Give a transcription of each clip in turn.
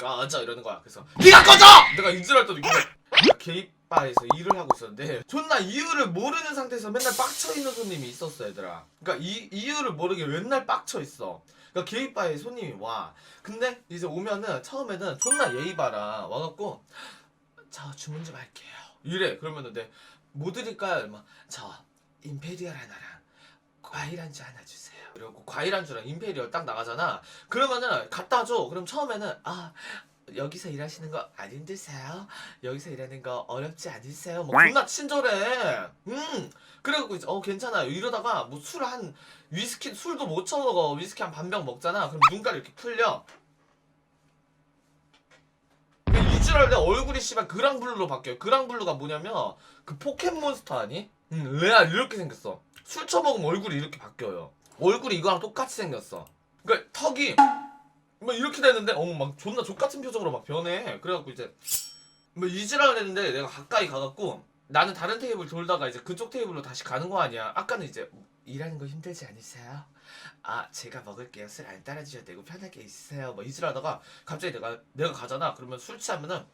꺼져 이러는 거야. 그래서 네가 꺼져! 내가 알더니 이거 게이바에서 일을 하고 있었는데 존나 이유를 모르는 상태에서 맨날 빡쳐 있는 손님이 있었어 얘들아. 그러니까 이 이유를 모르게 맨날 빡쳐 있어. 그러니까 게이바에 손님이 와. 근데 이제 오면은 처음에는 존나 예의 바라 와갖고 저 주문 좀 할게요. 이래. 그러면은 내뭐 드릴까요? 막저 임페리얼 하나랑 과일 안주 하나 주세요 그리고 과일 안주랑 임페리얼 딱 나가잖아 그러면은 갖다 줘 그럼 처음에는 아 여기서 일하시는 거 안 힘드세요? 여기서 일하는 거 어렵지 않으세요? 뭐 존나 친절해. 음. 그래갖고 이제 어 괜찮아요. 이러다가 뭐 술 한 위스키 술도 못 처먹어. 위스키 한 반병 먹잖아. 그럼 눈깔이 이렇게 풀려. 이지랄 내 얼굴이 씨발 그랑블루로 바뀌어요. 그랑블루가 뭐냐면 그 포켓몬스터 아니? 응, 레알 이렇게 생겼어. 술 처먹으면 얼굴이 이렇게 바뀌어요. 얼굴이 이거랑 똑같이 생겼어. 그러니까 턱이 뭐 이렇게 되는데 어머 막 존나 족같은 표정으로 막 변해 그래갖고 이제 뭐 이지랄을 했는데 내가 가까이 가갖고 나는 다른 테이블 돌다가 이제 그쪽 테이블로 다시 가는 거 아니야 아까는 이제 일하는 거 힘들지 않으세요? 아 제가 먹을게요 술 안 따라주셔도 되고 편하게 있으세요 뭐 이지랄하다가 갑자기 내가 내가 가잖아 그러면 술 취하면은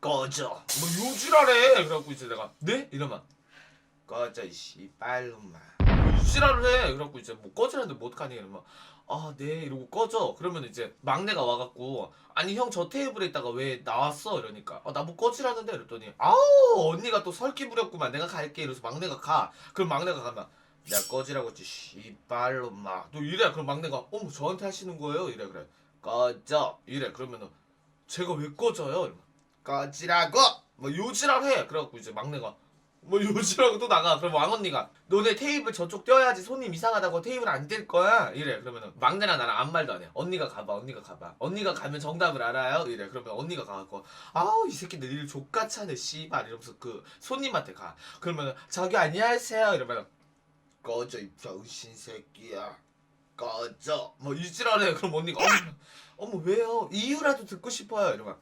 꺼져 뭐 요지랄해 그래갖고 이제 내가 네? 이러면 꺼져 이 씨발놈아 이지랄을 해 그래갖고 이제 뭐 꺼지라는데 뭐 어떡하니 이러면 아, 네, 이러고 꺼져. 그러면 이제 막내가 와갖고, 아니, 형 저 테이블에 있다가 왜 나왔어? 이러니까, 아, 나뭐 꺼지라는데? 이랬더니, 아우, 언니가 또 설기 부렸구만. 내가 갈게. 이래서 막내가 가. 그럼 막내가 가면, 내가 꺼지라고 했지, 씨발로 막. 또 이래. 그럼 막내가, 어머, 저한테 하시는 거예요? 이래, 그래. 꺼져. 이래. 그러면은, 제가 왜 꺼져요? 이러면, 꺼지라고! 뭐 요지랄 해. 그래갖고 이제 막내가, 뭐 요지라고 또 나가. 그럼 왕언니가 너네 테이블 저쪽 떼어야지 손님 이상하다고 테이블 안 뗄 거야. 이래. 그러면은 막내랑 나랑 아무 말도 안 해. 언니가 가봐. 언니가 가봐. 언니가 가면 정답을 알아요. 이래. 그러면 언니가 가갖고 아우 이 새끼들 일 족같이 하네 씨발 이러면서 그 손님한테 가. 그러면은 저기 안녕하세요. 이러면 꺼져 이 병신 새끼야. 꺼져. 뭐 이지랄해. 그럼 언니가 어머, 어머 왜요? 이유라도 듣고 싶어요. 이러면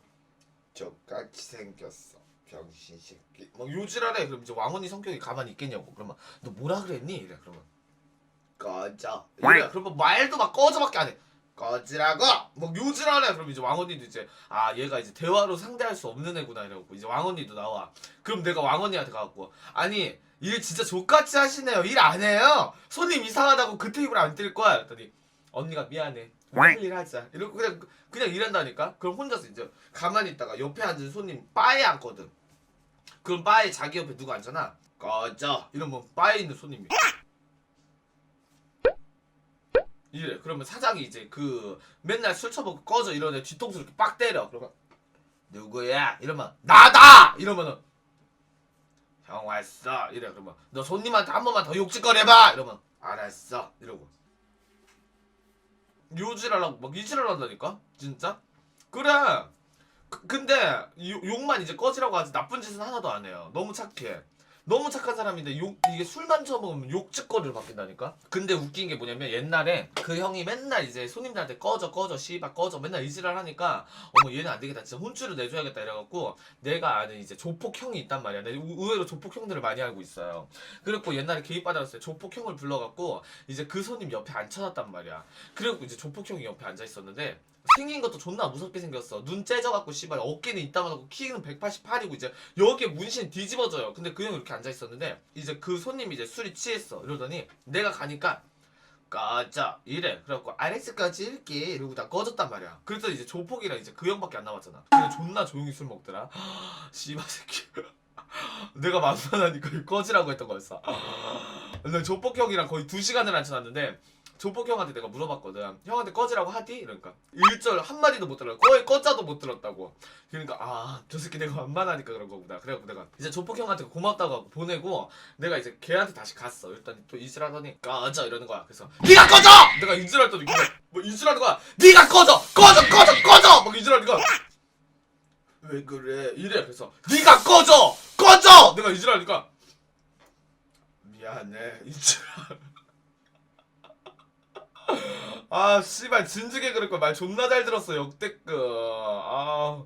족같이 생겼어. 병신 새끼. 막 요지랄해. 그럼 이제 왕언니 성격이 가만히 있겠냐고. 그러면 너 뭐라 그랬니? 이래. 그러면 꺼져. 이래. 그러면 말도 막 꺼져밖에 안 해. 꺼지라고. 막 요지랄해. 그럼 이제 왕언니도 이제 아 얘가 이제 대화로 상대할 수 없는 애구나 이러고 이제 왕언니도 나와. 그럼 내가 왕언니한테 가갖고 아니 일 진짜 족같이 하시네요. 일 안 해요. 손님 이상하다고 그 테이블 안 뜰 거야. 그랬더니 언니가 미안해. 할일 하자. 이러고 그냥 그냥 일한다니까. 그럼 혼자서 이제 가만히 있다가 옆에 앉은 손님 바에 앉거든. 그럼 바에 자기 옆에 누가 앉잖아. 꺼져. 이러면 바에 있는 손님이 이래. 그러면 사장이 이제 그 맨날 술 처먹고 꺼져 이러는 애 뒤통수 이렇게 빡 때려. 그러면 누구야? 이러면 나다. 이러면은 형 왔어. 이래. 그러면 너 손님한테 한 번만 더 욕짓거려봐. 이러면 알았어. 이러고 요지랄하고 막 이지랄 한다니까 진짜 그래 그- 근데 요- 욕만 이제 꺼지라고 하지 나쁜 짓은 하나도 안 해요. 너무 착해. 너무 착한 사람인데 욕 이게 술만 처먹으면 욕짓거리로 바뀐다니까? 근데 웃긴 게 뭐냐면 옛날에 그 형이 맨날 이제 손님들한테 꺼져 꺼져 씨발 꺼져 맨날 이 지랄 하니까 어머 얘는 안 되겠다. 진짜 혼쭐을 내줘야겠다 이래갖고 내가 아는 이제 조폭 형이 있단 말이야. 내가 의- 의외로 조폭 형들을 많이 알고 있어요. 그래갖고 옛날에 개입받았을 때 조폭 형을 불러갖고 이제 그 손님 옆에 앉혀놨단 말이야. 그래갖고 이제 조폭 형이 옆에 앉아 있었는데 생긴 것도 존나 무섭게 생겼어. 눈 째져갖고 씨발 어깨는 이따만하고 키는 188이고 이제 여기에 문신 뒤집어져요. 근데 그 형이 이렇게 앉아 있었는데 이제 그 손님이 이제 술이 취했어. 이러더니 내가 가니까 꺼져 이래. 그래갖고 알엑스까지 일게 이러고 나 꺼졌단 말이야. 그랬더니 이제 조폭이랑 이제 그 형밖에 안 남았잖아. 근데 존나 조용히 술 먹더라. 씨발 새끼. 내가 만만하니까 꺼지라고 했던 거였어. 근데 조폭 형이랑 거의 두 시간을 앉혀놨는데 조폭 형한테 내가 물어봤거든. 형한테 꺼지라고 하디? 이러니까 일절 한 마디도 못 들어. 거의 꺼자도 못 들었다고. 그러니까 아 저 새끼 내가 만만하니까 그런 거구나. 그래갖고 내가 이제 조폭 형한테 고맙다고 하고 보내고 내가 이제 걔한테 다시 갔어. 일단 또 이질하더니 꺼져 이러는 거야. 그래서 네가 꺼져! 내가 이질했더니 그래. 뭐 이질하는 거야. 네가 꺼져! 꺼져! 꺼져! 꺼져! 막 이질하니까 왜 그래? 이래. 그래서 네가 꺼져! 꺼져! 내가 이질하니까 미안해 이질. 아 씨발 진지게 그럴 걸말 존나 잘 들었어 역대급. 아